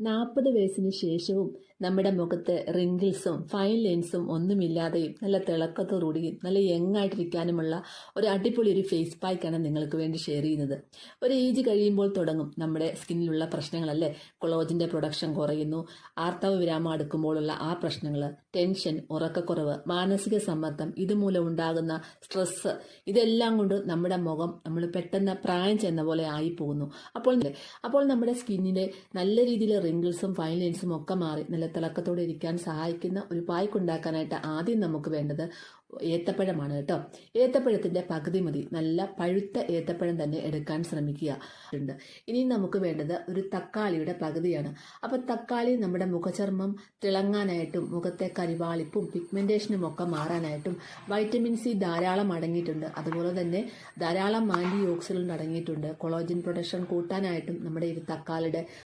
നാൽപ്പത് വയസ്സിന് ശേഷവും നമ്മുടെ മുഖത്ത് റിങ്കിൾസും ഫൈൻ ലൈൻസും ഒന്നുമില്ലാതെയും നല്ല തിളക്കത്തോടുകൂടിയും നല്ല യങ് ആയിട്ടിരിക്കാനുമുള്ള ഒരു അടിപൊളി ഒരു ഫേസ് പാക്കാണ് നിങ്ങൾക്ക് വേണ്ടി ഷെയർ ചെയ്യുന്നത്. ഒരു ഏജ് കഴിയുമ്പോൾ തുടങ്ങും നമ്മുടെ സ്കിന്നിലുള്ള പ്രശ്നങ്ങളല്ലേ? കൊളോജിന്റെ പ്രൊഡക്ഷൻ കുറയുന്നു. ആർത്തവ വിരാമം അടുക്കുമ്പോഴുള്ള ആ പ്രശ്നങ്ങൾ ടെൻഷൻ ഉറക്കക്കുറവ് മാനസിക സമ്മർദ്ദം ഇതുമൂലം ഉണ്ടാകുന്ന സ്ട്രെസ്സ് ഇതെല്ലാം കൊണ്ട് നമ്മുടെ മുഖം നമ്മൾ പെട്ടെന്ന് പ്രായം ചെന്ന പോലെ ആയി പോകുന്നു അപ്പോൾ അപ്പോൾ നമ്മുടെ സ്കിന്നിലെ നല്ല രീതിയിൽ റിങ്കിൾസും ഫൈൻ ലൈൻസും ഒക്കെ മാറി നല്ല തിളക്കത്തോടെ ഇരിക്കാൻ സഹായിക്കുന്ന ഒരു പായ്ക്ക് ഉണ്ടാക്കാനായിട്ട് ആദ്യം നമുക്ക് വേണ്ടത് ഏത്തപ്പഴമാണ് കേട്ടോ. ഏത്തപ്പഴത്തിന്റെ പകുതി മതി. നല്ല പഴുത്ത ഏത്തപ്പഴം തന്നെ എടുക്കാൻ ശ്രമിക്കുക. ഉണ്ട്. ഇനി നമുക്ക് വേണ്ടത് ഒരു തക്കാളിയുടെ പകുതിയാണ്. അപ്പോൾ തക്കാളി നമ്മുടെ മുഖചർമ്മം തിളങ്ങാനായിട്ടും മുഖത്തെ കരിവാളിപ്പും പിഗ്മെന്റേഷനും ഒക്കെ മാറാനായിട്ടും വൈറ്റമിൻ സി ധാരാളം അടങ്ങിയിട്ടുണ്ട്. അതുപോലെ തന്നെ ധാരാളം ആന്റി ഓക്സിഡന്റ് അടങ്ങിയിട്ടുണ്ട്. കൊളോജിൻ പ്രൊഡക്ഷൻ കൂട്ടാനായിട്ടും നമ്മുടെ ഈ തക്കാളിയുടെ